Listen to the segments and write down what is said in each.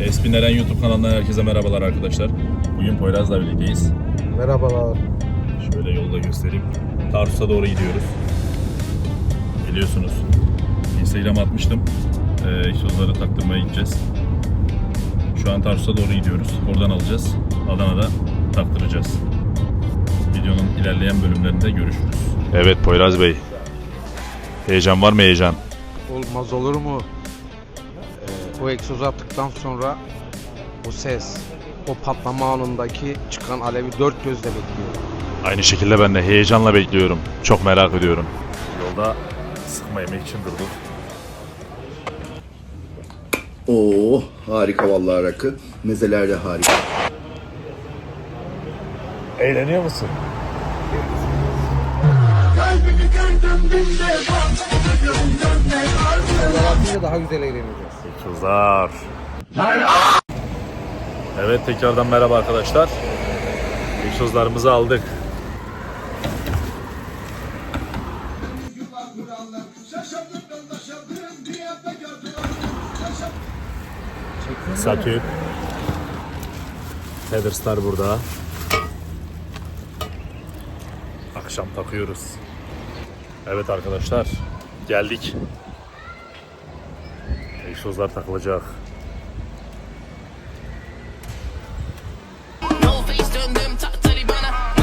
Espineren YouTube kanalından herkese merhabalar arkadaşlar. Bugün Poyraz'la birlikteyiz. Merhabalar. Şöyle yolda göstereyim. Tarsus'a doğru gidiyoruz. Biliyorsunuz. Instagram atmıştım. Ee, egzozları taktırmaya gideceğiz. Şu an Tarsus'a doğru gidiyoruz. Oradan alacağız. Adana'da taktıracağız. Videonun ilerleyen bölümlerinde görüşürüz. Evet Poyraz Bey. Heyecan var mı heyecan? Olmaz olur mu? O egzozu attıktan sonra o ses, o patlama anındaki çıkan alevi dört gözle bekliyorum. Aynı şekilde ben de heyecanla bekliyorum. Çok merak ediyorum. Yolda sıkma yemek için durduk. Oo harika vallahi rakı. Mezeler de harika. Eğleniyor musun? Atınca daha güzel eğleneceğiz. Kızlar. Evet tekrardan merhaba arkadaşlar. Egzozlarımızı aldık. Satürn. Featherstar burada. Akşam takıyoruz. Evet arkadaşlar geldik. When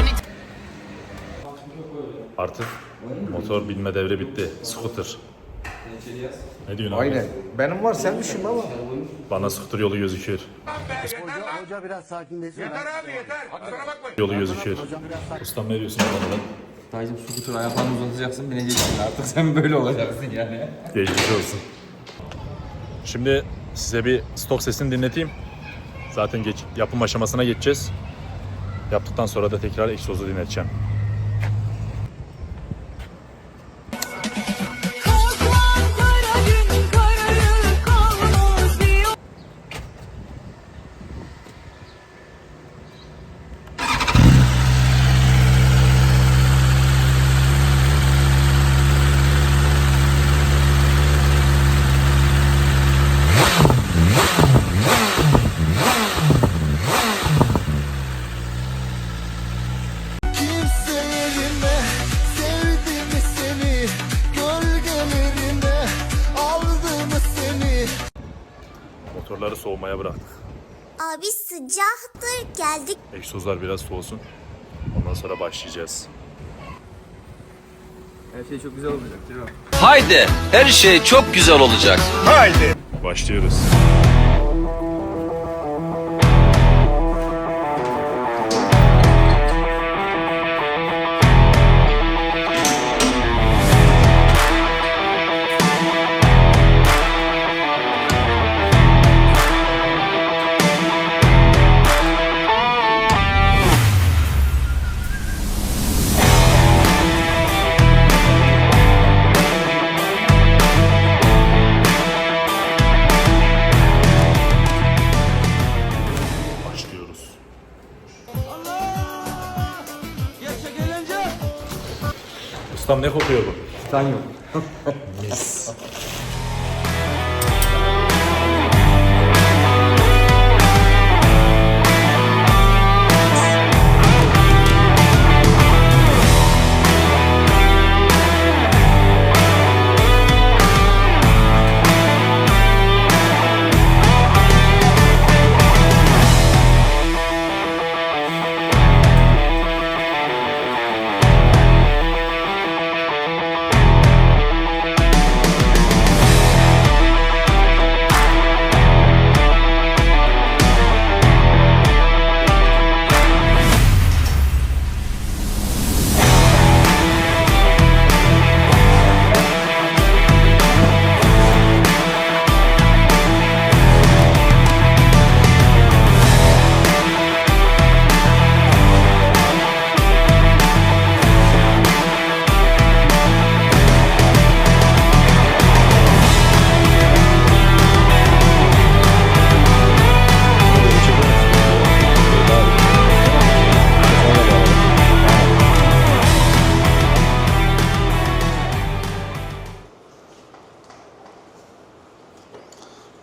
it Artık motor binme devri bitti. Scooter. Ne diyorsun abi? Aynen. Benim var sen düşün ama. Bana scooter yolu gözüküyor. Hoca biraz sakinleşsin. Yolu gözüküyor. Ustam ne diyorsun konuda? Dayıcım skuter ayaklarını uzatacaksın bineceksin artık sen böyle olacaksın yani. Geçmiş olsun. Şimdi size bir stok sesini dinleteyim. Zaten geç, yapım aşamasına geçeceğiz. Yaptıktan sonra da tekrar egzozu dinleteceğim. Motorları soğumaya bıraktık. Abi sıcaktır geldik. Egzozlar biraz soğusun. Ondan sonra başlayacağız. Her şey çok güzel olacak değil mi? Haydi her şey çok güzel olacak. Başlıyoruz. Başlıyoruz. Ustam ne kokuyor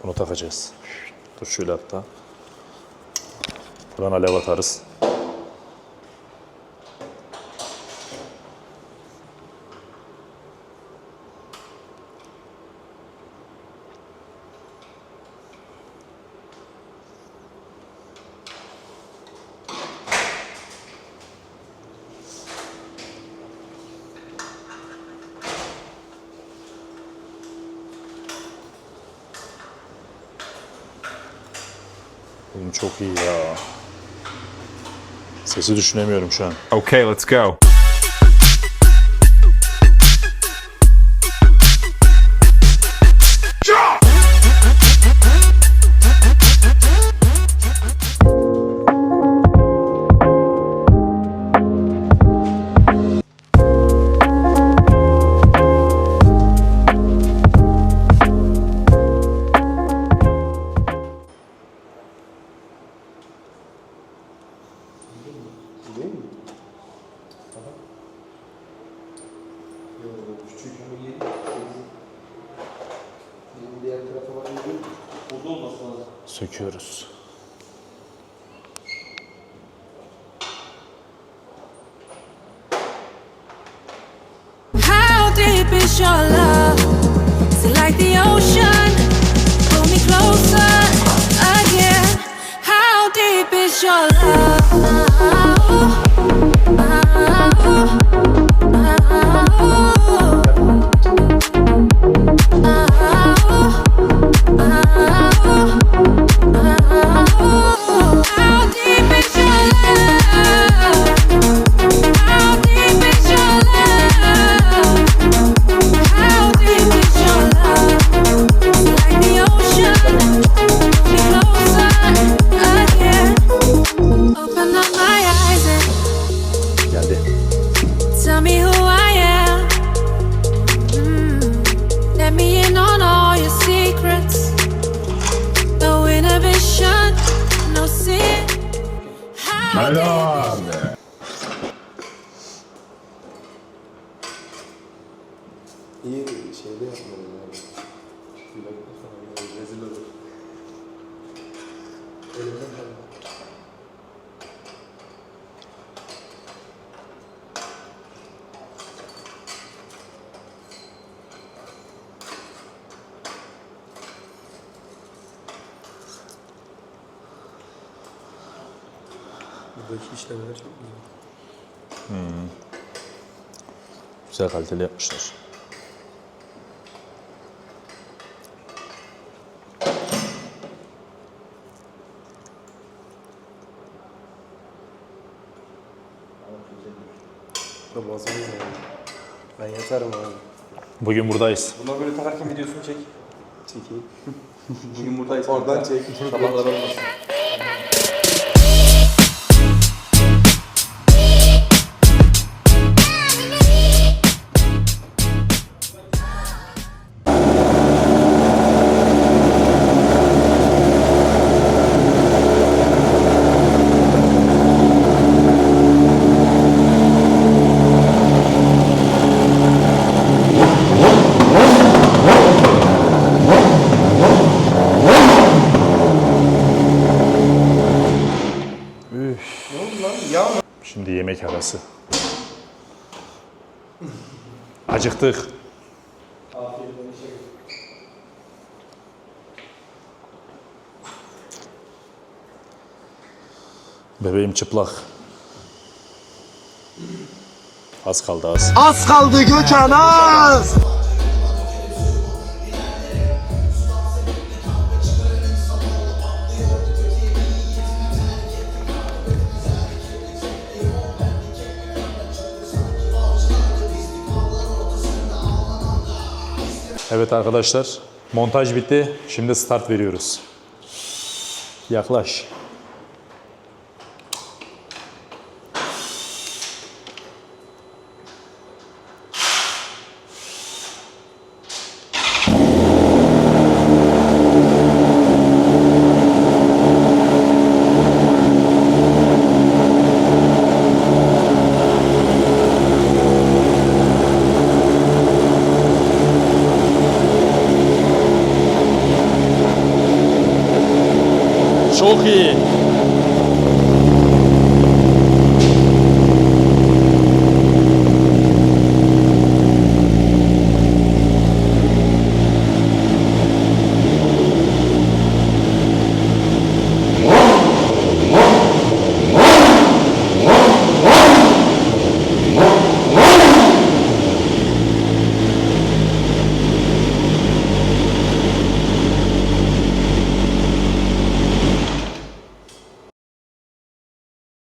Bunu takacağız. Dur şöyle hatta. Buradan alev atarız. Oğlum çok iyi ya. Sesi düşünemiyorum şu an. Okay, let's go. Söküyoruz. How deep is your love? Is it like the ocean? Pull me closer again. How deep is your love? 来了 Buradaki işlemler çok güzel. Güzel kaliteli yapmışlar. Babasınız yani. Ben yatarım abi. Bugün buradayız. Bunlar böyle takarken videosunu çek. Çekeyim. Bugün buradayız. Oradan çek. Sabahlar Acıktık. Bebeğim çıplak. Az kaldı az. Az kaldı Gökhan az. Evet arkadaşlar, montaj bitti. Şimdi start veriyoruz. Yaklaş. Çok iyi.